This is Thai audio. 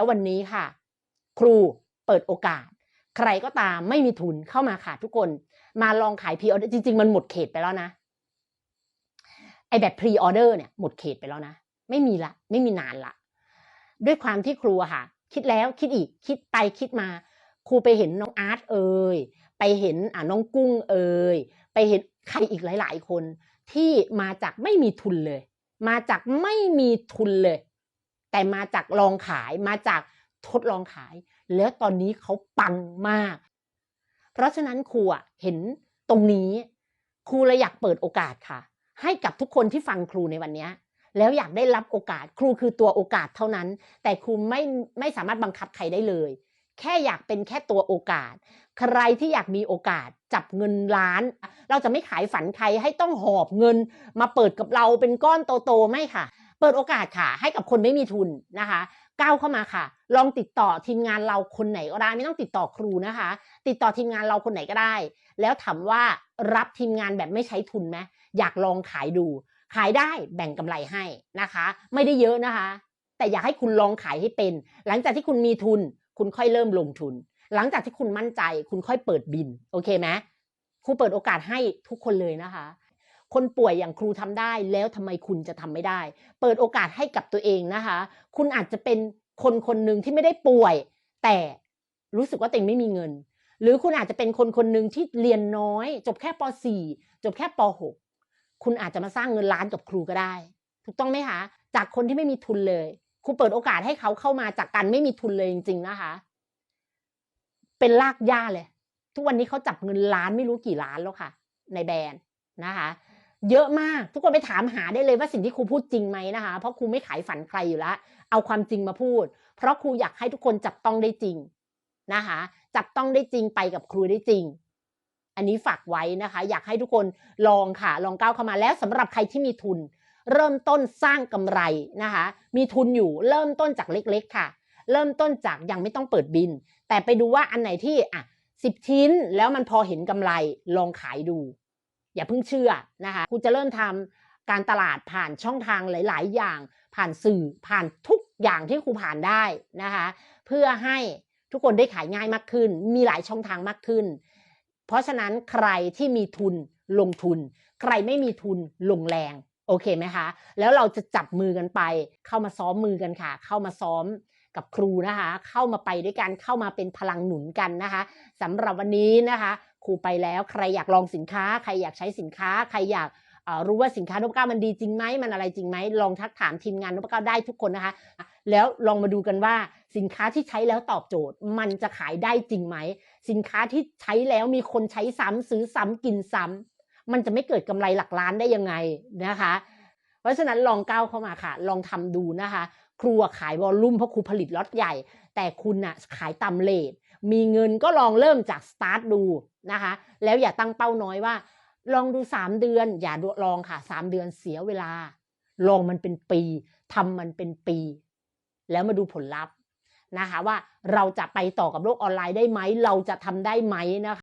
แล้ววันนี้ค่ะ ครูเปิดโอกาส ใครก็ตามไม่มีทุนเข้ามาค่ะทุกคน มาลองขายพรีออเดอร์จริง ๆ มันหมดเขตไปแล้วนะไอแบบพรีออเดอร์เนี่ยหมดเขตไปแล้วนะ ไม่มีละ ไม่มีนานละ ด้วยความที่ครูค่ะ คิดแล้วคิดอีกคิดไปคิดมา ครูไปเห็นน้องอาร์ตเอ่ยไปเห็นอ่าน้องกุ้งเอ่ยไปเห็นใครอีกหลาย ๆ คน ที่มาจากไม่มีทุนเลย มาจากไม่มีทุนเลย แต่มาจากลองขายมาจากทดลองขาย แล้วตอนนี้เขาปังมาก เพราะฉะนั้นครูอะเห็นตรงนี้ ครูเลยอยากเปิดโอกาสค่ะ ให้กับทุกคนที่ฟังครูในวันนี้แล้วอยากได้รับโอกาสครูคือตัวโอกาสเท่านั้น แต่ครูไม่ไม่สามารถบังคับใครได้เลย แค่อยากเป็นแค่ตัวโอกาส ใครที่อยากมีโอกาสจับเงินล้าน เราจะไม่ขายฝันใครให้ต้องหอบเงิน มาเปิดกับเราเป็นก้อนโตๆไม่ค่ะ เปิดโอกาสค่ะ ให้กับคนไม่มีทุนนะคะก้าวเข้ามาค่ะ ลองติดต่อทีมงานเราคนไหนก็ได้ ไม่ต้องติดต่อครูนะคะ ติดต่อทีมงานเราคนไหนก็ได้ แล้วถามว่ารับทีมงานแบบไม่ใช้ทุนไหมอยากลองขายดู ขายได้แบ่งกำไรให้นะคะ ไม่ได้เยอะนะคะ แต่อยากให้คุณลองขายให้เป็น หลังจากที่คุณมีทุน คุณค่อยเริ่มลงทุน หลังจากที่คุณมั่นใจ คุณค่อยเปิดบิน โอเคไหมครูเปิดโอกาสให้ทุกคนเลยนะคะ คนป่วยอย่างครูทำได้ แล้วทำไมคุณจะทำไม่ได้ เปิดโอกาสให้กับตัวเองนะคะ คุณอาจจะเป็นคนคนหนึ่งที่ไม่ได้ป่วย แต่รู้สึกว่าตัวเองไม่มีเงิน หรือคุณอาจจะเป็นคนคนหนึ่งที่เรียนน้อย จบแค่ป .4 จบแค่ป .6 คุณอาจจะมาสร้างเงินล้านกับครูก็ได้ ถูกต้องไหมคะจากคนที่ไม่มีทุนเลยครูเปิดโอกาสให้เขาเข้ามาจากการไม่มีทุนเลยจริง ๆ นะคะ เป็นลากย่าเลย ทุกวันนี้เขาจับเงินล้านไม่รู้กี่ล้านแล้วค่ะ ในแบรนด์นะคะ เยอะมาก ทุกคนไปถามหาได้เลยว่าสิ่งที่ครูพูดจริงไหมนะคะ เพราะครูไม่ขายฝันใครอยู่แล้ว เอาความจริงมาพูด เพราะครูอยากให้ทุกคนจับต้องได้จริงนะคะ จับต้องได้จริงไปกับครูได้จริง อันนี้ฝากไว้นะคะ อยากให้ทุกคนลองค่ะ ลองก้าวเข้ามาแล้วสำหรับใครที่มีทุน เริ่มต้นสร้างกำไรนะคะ มีทุนอยู่เริ่มต้นจากเล็ก ๆ ค่ะ เริ่มต้นจากยังไม่ต้องเปิดบิน แต่ไปดูว่าอันไหนที่อะสิบชิ้นแล้วมันพอเห็นกำไรลองขายดู อย่าเพิ่งเชื่อนะคะครูจะเริ่มทำการตลาดผ่านช่องทางหลาย ๆ อย่าง ผ่านสื่อผ่านทุกอย่างที่ครูผ่านได้นะคะเพื่อให้ทุกคนได้ขายง่ายมากขึ้น มีหลายช่องทางมากขึ้น เพราะฉะนั้นใครที่มีทุนลงทุน ใครไม่มีทุนลงแรงโอเคไหมคะ แล้วเราจะจับมือกันไป เข้ามาซ้อมมือกันค่ะ เข้ามาซ้อมกับครูนะคะ เข้ามาไปด้วยกัน เข้ามาเป็นพลังหนุนกันนะคะสำหรับวันนี้นะคะ รูไปแล้ว ใครอยากลองสินค้า ใครอยากใช้สินค้า ใครอยากรู้ว่าสินค้านพเก้ามันดีจริงไหมมันอะไรจริงไหมลองทักถามทีมงานนพเก้าได้ทุกคนนะคะ แล้วลองมาดูกันว่าสินค้าที่ใช้แล้วตอบโจทย์ มันจะขายได้จริงไหมสินค้าที่ใช้แล้วมีคนใช้ซ้ำซื้อซ้ำกินซ้ำมันจะไม่เกิดกำไรหลักล้านได้ยังไงนะคะ เพราะฉะนั้นลองก้าวเข้ามาค่ะ ลองทำดูนะคะ ครูขายวอลลุ่มเพราะครูผลิตล็อตใหญ่ แต่คุณน่ะขายต่ำเลทมีเงินก็ลองเริ่มจากสตาร์ทดูนะคะ แล้วอย่าตั้งเป้าน้อยว่า ลองดู 3 เดือน อย่าลองค่ะ 3 เดือนเสียเวลา ลองมันเป็นปีทำมันเป็นปี แล้วมาดูผลลัพธ์นะคะว่าเราจะไปต่อกับโลกออนไลน์ได้ไหม เราจะทำได้ไหมนะคะ